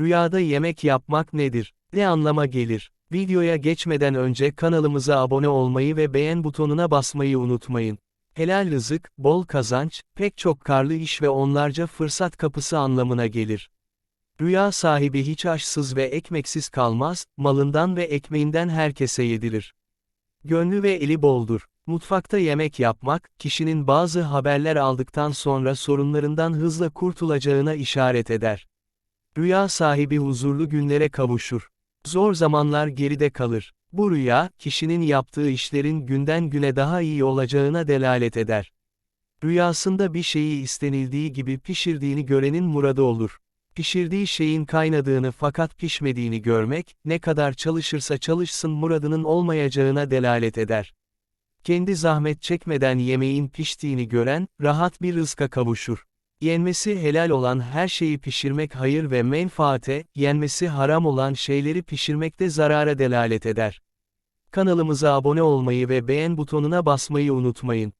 Rüyada yemek yapmak nedir? Ne anlama gelir? Videoya geçmeden önce kanalımıza abone olmayı ve beğen butonuna basmayı unutmayın. Helal rızık, bol kazanç, pek çok karlı iş ve onlarca fırsat kapısı anlamına gelir. Rüya sahibi hiç açsız ve ekmeksiz kalmaz, malından ve ekmeğinden herkese yedirir. Gönlü ve eli boldur. Mutfakta yemek yapmak, kişinin bazı haberler aldıktan sonra sorunlarından hızla kurtulacağına işaret eder. Rüya sahibi huzurlu günlere kavuşur. Zor zamanlar geride kalır. Bu rüya, kişinin yaptığı işlerin günden güne daha iyi olacağına delalet eder. Rüyasında bir şeyi istenildiği gibi pişirdiğini görenin muradı olur. Pişirdiği şeyin kaynadığını fakat pişmediğini görmek, ne kadar çalışırsa çalışsın muradının olmayacağına delalet eder. Kendi zahmet çekmeden yemeğin piştiğini gören, rahat bir rızka kavuşur. Yenmesi helal olan her şeyi pişirmek hayır ve menfaate, yenmesi haram olan şeyleri pişirmekte zarara delalet eder. Kanalımıza abone olmayı ve beğen butonuna basmayı unutmayın.